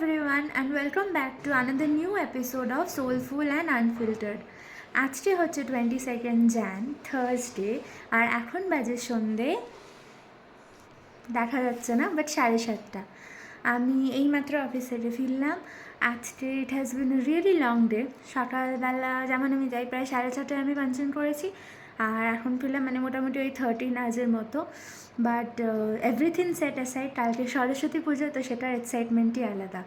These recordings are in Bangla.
everyone, and welcome back to another new episode of Soulful and Unfiltered. আজকে হচ্ছে টোয়েন্টি সেকেন্ড জ্যান থার্সডে আর এখন বাজে সন্ধে, দেখা যাচ্ছে না বাট সাড়ে সাতটা। আমি এইমাত্র অফিস ফিরলাম। আজকে it has been really long day সকালবেলা, যেমন আমি যাই, প্রায় সাড়ে ছটায় আমি পাঞ্চন করেছি। আর এখন ফিরলাম মানে মোটামুটি ওই থার্টিন আজের মতো। বাট এভরিথিং সেট অ্যাসাইড কালকে সরস্বতী পুজো, তো সেটার এক্সাইটমেন্টই আলাদা।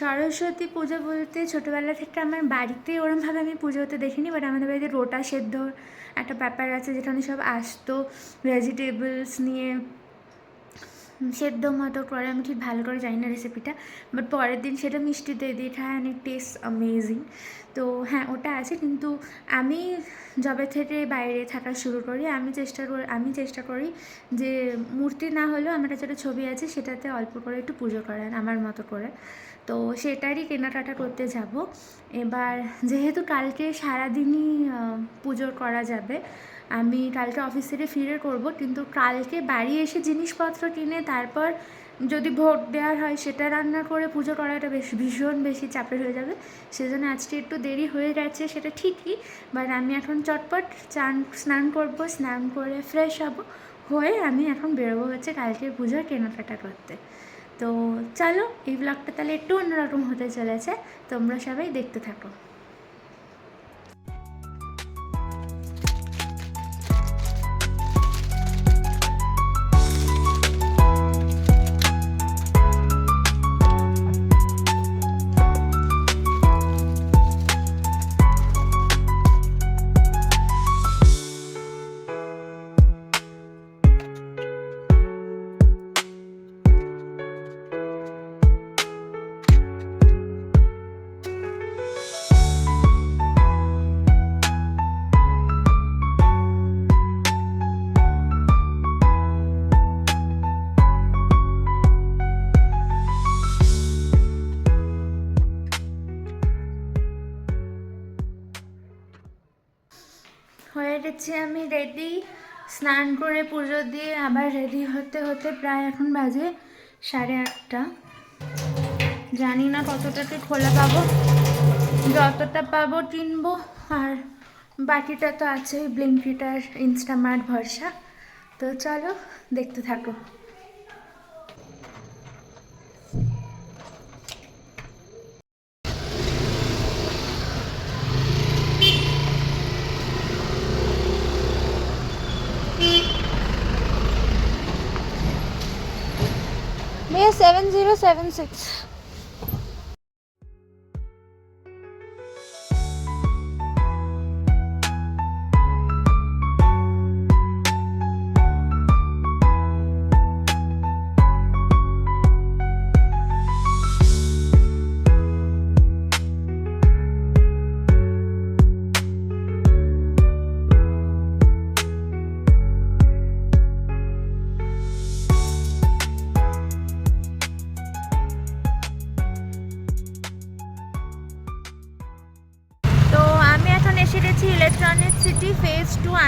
সরস্বতী পুজো বলতে ছোটোবেলা থেকে আমার বাড়িতে ওরমভাবে আমি পুজো হতে দেখিনি বাট আমাদের বাড়িতে রোটা সেদ্ধ একটা ব্যাপার আছে যেখানে সব আসতো ভেজিটেবলস নিয়ে সেদ্ধ মতো করে, আমি ঠিক ভালো করে জানি না রেসিপিটা বাট পরের দিন সেটা মিষ্টিতে দিয়ে খায় অনেক টেস্ট অ্যামেজিং তো হ্যাঁ ওটা আছে, কিন্তু আমি যবে থেকে বাইরে থাকা শুরু করি, আমি চেষ্টা করি, আমি চেষ্টা করি যে মূর্তি না হলেও আমার কাছে একটা ছবি আছে, সেটাতে অল্প করে একটু পুজো করার, আমার মতো করে। তো সেটারই কেনাকাটা করতে যাব। এবার যেহেতু কালকে সারাদিনই পুজো করা যাবে আমি কালকে অফিস থেকে ফিরে করব, কিন্তু কালকে বাড়ি এসে জিনিসপত্র কিনে তারপর যদি ভোট দেওয়ার হয়, সেটা রান্না করে পুজো করাটা বেশ ভীষণ বেশি চাপের হয়ে যাবে। সেজন্য আজকে একটু দেরি হয়ে গেছে, সেটা ঠিকই বাট আমি এখন চটপট চান, স্নান করব, স্নান করে ফ্রেশ হব, হয়ে আমি এখন বেরোবো হচ্ছে কালকে পুজোর কেনাকাটা করতে। তো চলো, এই ব্লগটা তাহলে একটু অন্যরকম হতে চলেছে, তোমরা সবাই দেখতে থাকো। গেছি আমি রেডি স্নান করে পুজো দিয়ে আবার রেডি হতে হতে প্রায় এখন বাজে সাড়ে আটটা। জানি না কতটাকে খোলা পাবো, যতটা পাবো কিনবো, আর বাকিটা তো আছে ব্লিঙ্কিটার ইনস্টামার্ট ভরসা। তো চলো, দেখতে থাকো। भैया सेवन ज़ीरो सेवन सिक्स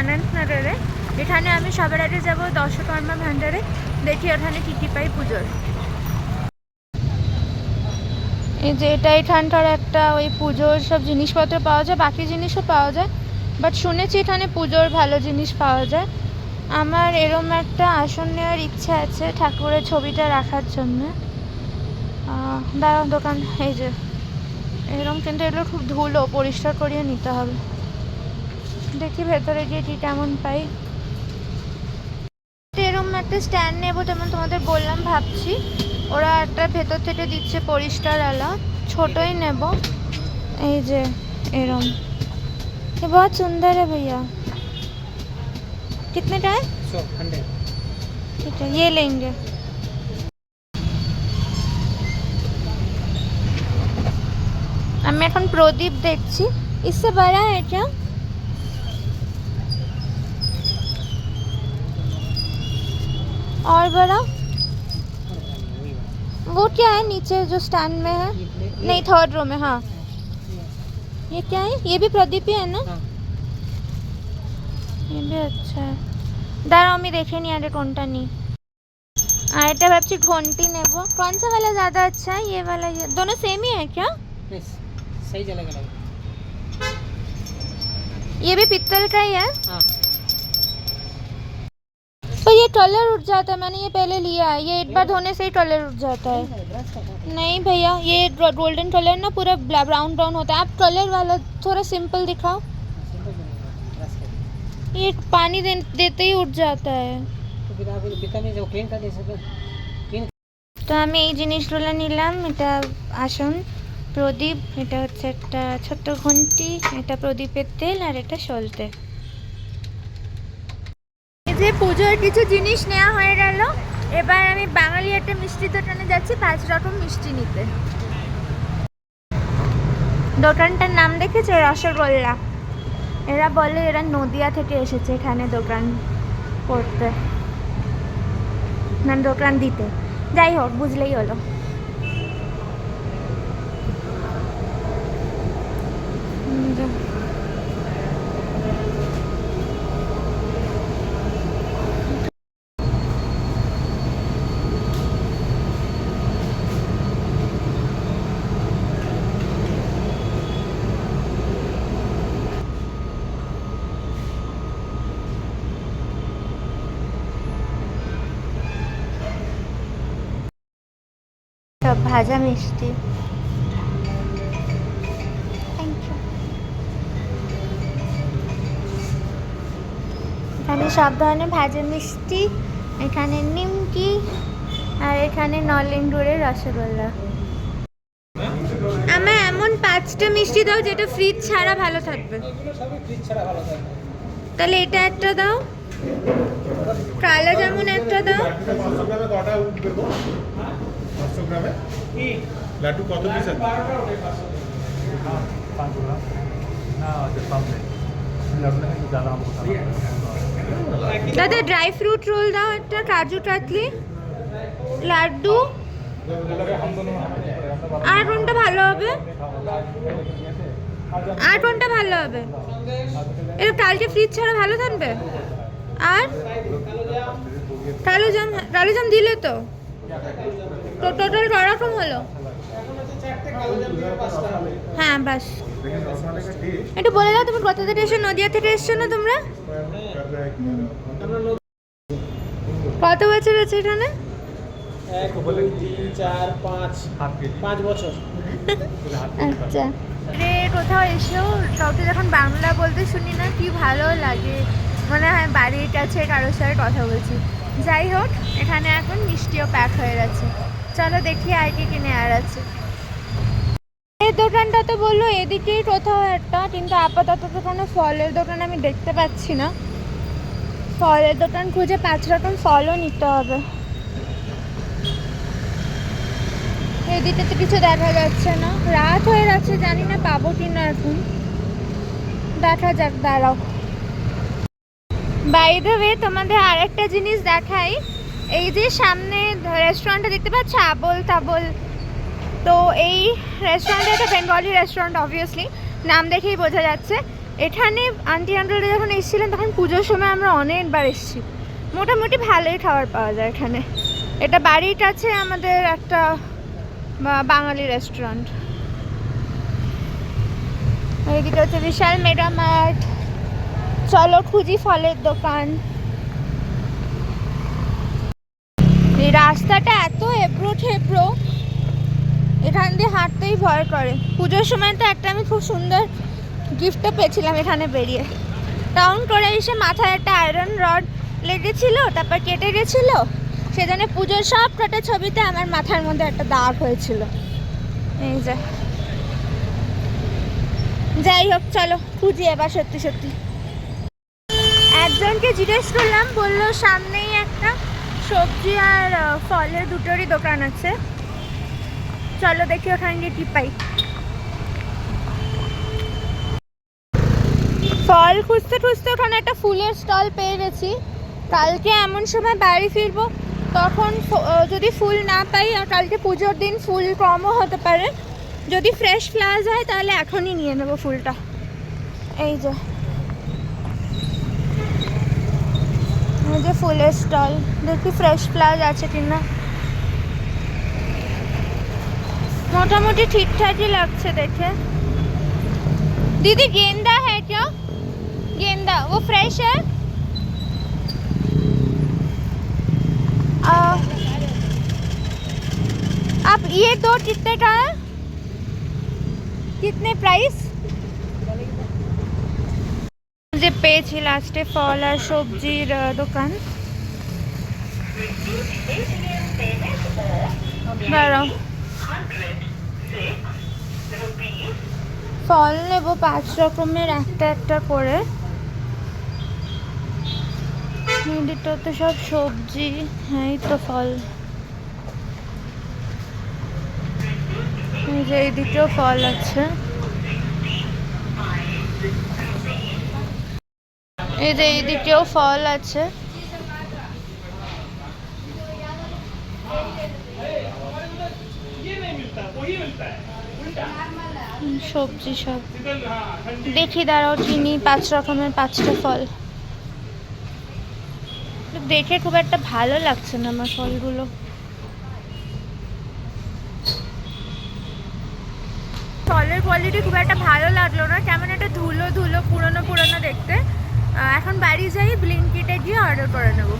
আনন্দনগরে এখানে আমি সবার আগে যাব দশকর্মা ভান্ডারে দেখি ওখানে কী কী পাই পুজোর। এই যে এটা এখানকার একটা ওই পুজোর সব জিনিসপত্র পাওয়া যায়, বাকি জিনিসও পাওয়া যায়। বাট শুনেছি এখানে পুজোর ভালো জিনিস পাওয়া যায়। আমার এরম একটা আসন নেওয়ার ইচ্ছা আছে ঠাকুরের ছবিটা রাখার জন্য। দাঁড়াও দোকান, এই যে। এরকম কিন্তু এগুলো খুব ধুলো, পরিষ্কার করিয়ে নিতে হবে। দেখি ভেতরে গিয়ে কি কেমন পাই এরকম একটা স্ট্যান্ড নেবো যেমন তোমাদের বললাম ভাবছি ওরা একটা ভেতর থেকে দিচ্ছে পরিষ্কার আলা ছোটই নেব এই যে এরম ये बहुत सुंदर है भैया कितने का है सौ हंड्रेड ठीक है ये लेंगे আমি এখন প্রদীপ দেখছি इससे बड़ा है और बड़ा वो क्या है नीचे जो स्टैंड में है नहीं थर्ड रो में हाँ ये क्या है ये भी प्रदीप ही है ना हाँ ये भी अच्छा है দাঁড়াও আমি দেখে নিই আগে কোনটা নিই और এটা ভাবছি ঘন্টি নেব कौन सा वाला ज़्यादा अच्छा है ये वाला ये दोनों सेम ही है क्या नहीं सही चलेगा लगे ये भी पित्तल का ही है हाँ पर ये कलर उठ जाता है मैंने ये पहले लिया है ये एक बार धोने से ही कलर उठ जाता है ब्रश का क्या नहीं भैया ये गोल्डन कलर ना पूरा ब्राउन ब्राउन होता है आप कलर वाला थोड़ा सिंपल दिखाओ सिंपल बनेगा ब्रश का ये पानी दे, देते ही उठ जाता है तो फिर आप बिकाने जो क्लीन कर दे सके क्लीन তো আমি এই জিনিসগুলো নিলাম এটা আসন প্রদীপ এটা হচ্ছে একটা ছোট্ট ঘন্টি এটা প্রদীপের তেল আর এটা সলতে যে পুজোর কিছু জিনিস নেওয়া হয়ে গেল। এবার আমি বাঙালি একটা মিষ্টি দোকানে যাচ্ছি, পাঁচ রকম মিষ্টি নিতে। দোকানটার নাম দেখেছ? রসগোল্লা। এরা বলে এরা নদিয়া থেকে এসেছে এখানে দোকান করতে। না, দোকান দিতে। যাই হোক, বুঝলেই হলো। ভাজা মিষ্টি। এখানে সব ধরনের ভাজা মিষ্টি, এখানে নিমকি, আর এখানে নলেন গুড়ের রসগোল্লা। আমার এমন পাঁচটা মিষ্টি দাও যেটা ফ্রিজ ছাড়া ভালো থাকবে। তাহলে এটা একটা দাও। কালো জামুন একটা দাও। পাঁচশো গ্রামে? লাড্ডু কত পিস আছে? দাদা ড্রাই ফ্রুট রোল দাও একটা কাজু কাতলি লাড্ডু। আর কোনটা ভালো হবে? আর কোনটা ভালো হবে? এটা কালকে ফ্রিজ ছাড়া ভালো থাকবে? আর? কালো জাম কালো জাম দিলে তো? তো টোটাল করকম হলো। হ্যাঁ বাস। একটু বলে দাও তুমি কত থেকে এসো নদিয়া থেকে এসছো না তোমরা? কত বছর আছে এখানে? আচ্ছা। রে কোথাও এসেও কাউকে যখন বাংলা বলতে শুনি না কি ভালো লাগে। মনে হয় বাড়ির কাছে কারোর সাথে কথা বলছি। যাই হোক এখানে এখন মিষ্টিও প্যাক হয়ে গেছে। চলো দেখি আর কি কিনে আর আছে। এই দোকানটা তো বলল এদিকেই কোথাও একটা, কিন্তু আপাতত তো কোনো ফলের দোকান আমি দেখতে পাচ্ছি না। ফলের দোকান খুঁজে পাঁচ রকম ফলও নিতে হবে। এদিকে তো কিছু দেখা যাচ্ছে না। রাত হয়ে যাচ্ছে জানি না পাবো কি না এখন। দেখা যাক, দাঁড়াও। বাই ওয়ে তোমাদের আরেকটা জিনিস দেখাই। এই যে সামনে রেস্টুরেন্টটা দেখতে পাচ্ছ? আবল তাবল। তো এই রেস্টুরেন্টটা একটা বেঙ্গলি রেস্টুরেন্ট অবভিয়াসলি নাম দেখেই বোঝা যাচ্ছে। এখানে আন্টি আন্টি যখন এসেছিলেন, তখন পুজোর সময় আমরা অনেকবার এসেছি। মোটামুটি ভালোই খাবার পাওয়া যায় এখানে। এটা বাড়ির কাছে আমাদের একটা বাঙালি রেস্টুরেন্ট এইদিকে হচ্ছে বিশাল মেগা মার্ট চলো খুঁজি ফলের দোকান। এই রাস্তাটা এত এবড়ো ঠেবড়ো এখান দিয়ে হাঁটতেই ভয় করে। পুজোর সময় তো একটা আমি খুব সুন্দর গিফটও পেয়েছিলাম এখানে বেরিয়ে। টাউন করে এসে মাথায় একটা আয়রন রড লেগেছিল, তারপর কেটে গেছিল। সেজন্য পুজোর সব কটা ছবিতে আমার মাথার মধ্যে একটা দাগ হয়েছিল। এই যে। যাই হোক, চলো, খুঁজি এবার সত্যি সত্যি। একজনকে জিজ্ঞেস করলাম, বলল একটা সবজি আর ফলের দুটোরই দোকান আছে। চলো দেখি ওখানে গিয়ে কি পাই। ফল খুঁজতে খুঁজতে ওখানে একটা ফুলের স্টল পেয়ে গেছি। কালকে এমন সময় বাড়ি ফিরবো, তখন যদি ফুল না পাই, আর কালকে পুজোর দিন ফুল কমও হতে পারে। যদি ফ্রেশ ফ্লাওয়ার্স হয়, তাহলে এখনই নিয়ে নেব ফুলটা। এই যে। এই যে ফুলের স্টল দেখি ফ্রেশ ফ্লাওয়ার আছে কিনা মোটামুটি ঠিকঠাকই লাগছে দেখে दीदी गेंदा है क्या गेंदा वो फ्रेश है आ, आप ये दो कितने का है कितने प्राइस পেয়েছি লাস্টে ফল আর সবজির দোকান। ফল নেব পাঁচ রকমের, একটা একটা করে। এদিকটা তো সব সবজি হ্যাঁ তো ফল। এই যে ফল আছে। এই যে এইদিকেও ফল আছে। সবজি সব। দেখি দাঁড়াও, চিনি, পাঁচ রকমের পাঁচটা ফল। দেখে খুব একটা ভালো লাগছে না আমার ফলগুলো। ফলের কোয়ালিটি খুব একটা ভালো লাগল না, কেমন একটা ধুলো ধুলো, পুরনো পুরনো দেখতে। এখন বাড়ি যাই ব্লিঙ্কিটে গিয়ে অর্ডার করে নেব।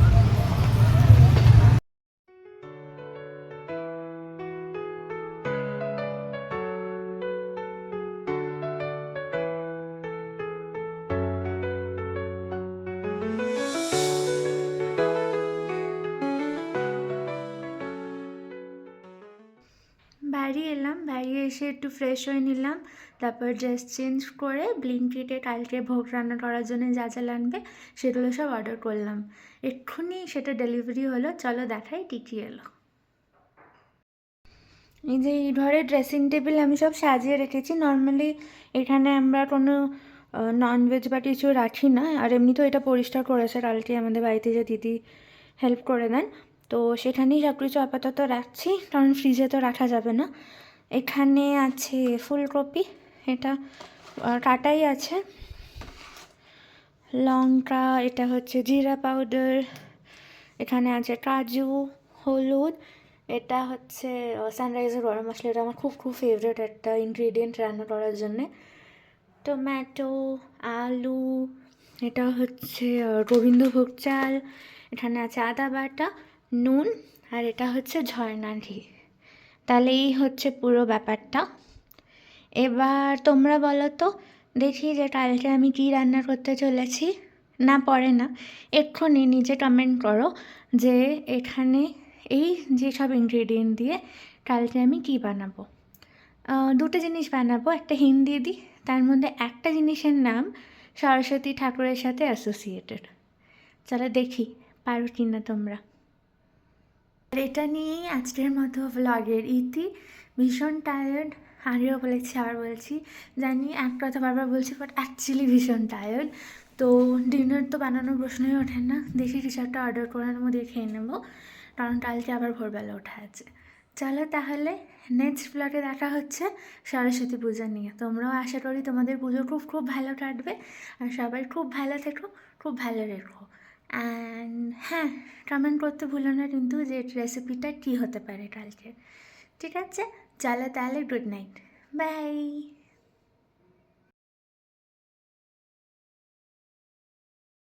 বাড়ি এলাম বাড়ি এসে একটু ফ্রেশ হয়ে নিলাম। তারপর ড্রেস চেঞ্জ করে ব্লিঙ্কিটে কালকে ভোগ রান্না করার জন্য যা যা লাগবে সেগুলো সব অর্ডার করলাম। এক্ষুনি সেটা ডেলিভারি হলো, চলো দেখাই কী কী এলো। এই যে এই ঘরে ড্রেসিং টেবিল আমি সব সাজিয়ে রেখেছি। নর্মালি এখানে আমরা কোনো ননভেজ বা কিছু রাখি না। আর এমনিতেও এটা পরিষ্কার করেছে কালকে আমাদের বাড়িতে যে দিদি হেল্প করে দেন। তো সেখানেই সব কিছু আপাতত রাখছি, কারণ ফ্রিজে তো রাখা যাবে না। এখানে আছে ফুলকপি এটা কাটাই আছে। লঙ্কা, এটা হচ্ছে জিরা পাউডার এখানে আছে কাজু, হলুদ, এটা হচ্ছে সানরাইজের গরম মশলা, এটা আমার খুব খুব ফেভারিট একটা ইনগ্রিডিয়েন্ট রান্না করার জন্যে। টমেটো আলু, এটা হচ্ছে গোবিন্দভোগ চাল, এখানে আছে আদা বাটা নুন আর এটা হচ্ছে ঝর্ণা ঘি। তাহলে এই হচ্ছে পুরো ব্যাপারটা। এবার তোমরা বলো তো, দেখি যে কালকে আমি কী রান্না করতে চলেছি। না, পরে না, এক্ষুনি নিজে কমেন্ট করো যে এখানে এই যেসব ইনগ্রেডিয়েন্ট দিয়ে কালকে আমি কী বানাবো। দুটো জিনিস বানাবো, একটা হিন্দি দিই তার মধ্যে একটা জিনিসের নাম সরস্বতী ঠাকুরের সাথে অ্যাসোসিয়েটেড চলো দেখি, পারো কি না তোমরা। এটা নিয়েই আজকের মতো ভ্লগের ইতি। ভীষণ টায়ার্ড আগেও বলেছি, আবার বলছি, জানি এক কথা বারবার বলছি বাট অ্যাকচুয়ালি ভীষণ টায়ার্ড তো ডিনার তো বানানোর প্রশ্নই ওঠে না। দেখি কিছু একটা অর্ডার করে দিয়ে খেয়ে নেব। কারণ কালকে আবার ভোরবেলা ওঠা আছে। চলো তাহলে নেক্সট ব্লগে দেখা হচ্ছে সরস্বতী পূজা নিয়ে। তোমরাও আশা করি তোমাদের পুজো খুব খুব ভালো কাটবে। আর সবাই খুব ভালো থেকো, খুব ভালো রেখো। অ্যান্ড হ্যাঁ কমেন্ট করতে ভুলো না কিন্তু যে রেসিপিটা কী হতে পারে কালকে। ঠিক আছে? চলো তাহলে গুড নাইট বাই